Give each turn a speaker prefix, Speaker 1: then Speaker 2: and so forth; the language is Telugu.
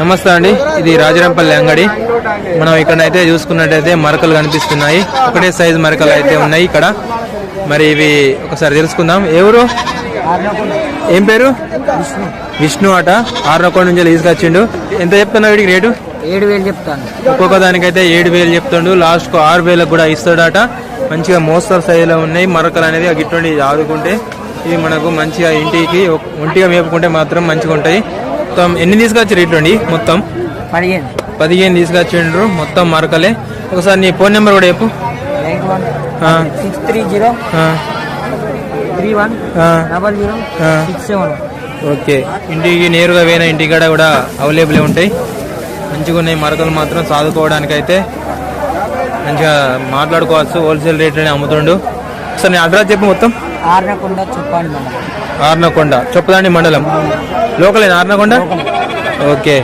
Speaker 1: నమస్తే అండి. ఇది రాజరంపల్లి అంగడి. మనం ఇక్కడ అయితే చూసుకున్నట్టయితే మరకలు కనిపిస్తున్నాయి. ఒకటే సైజు మరకలు అయితే ఉన్నాయి ఇక్కడ. మరి ఇవి ఒకసారి తెలుసుకుందాం. ఎవరు ఏం పేరు? విష్ణు అట. ఆరునకోట నుంచి తీసుకొచ్చిండు. ఎంత చెప్తున్నావు వీడికి రేటు?
Speaker 2: ఏడు వేలు చెప్తాను.
Speaker 1: ఒక్కొక్క దానికైతే ఏడు వేలు చెప్తుండు. లాస్ట్కు ఆరు వేలకు కూడా ఇస్తాడట. మంచిగా మోస్తరు సైజులో ఉన్నాయి. మరకలు అనేది గిట్టుండి ఆదుకుంటే ఇవి మనకు మంచిగా ఇంటికి ఒంటిగా మేపుకుంటే మాత్రం మంచిగా ఉంటాయి మొత్తం ఎన్ని తీసుకొచ్చారు ఇట్లండి మొత్తం?
Speaker 2: పదిహేను.
Speaker 1: పదిహేను తీసుకొచ్చిండ్రు. మొత్తం మరకలే. ఒకసారి నీ ఫోన్ నెంబర్ కూడా చెప్పు.
Speaker 2: One six three zero three one double zero. Six seven.
Speaker 1: Okay. ఇంటికి నేరుగా పోయిన ఇంటికాడ కూడా అవైలబుల్ ఉంటాయి. మంచిగా ఉన్నాయి మరకలు మాత్రం. సాదుకోవడానికి అయితే మంచిగా మాట్లాడుకోవచ్చు. హోల్సేల్ రేట్లోనే అమ్ముతుండు. ఒకసారి నీ అడ్రస్ చెప్పు మొత్తం.
Speaker 2: ఆరనకుండా చెప్పండి మనం
Speaker 1: ఆర్నకొండ చొప్పదాండి మండలం. లోకలేనా ఆర్నకొండ? ఓకే.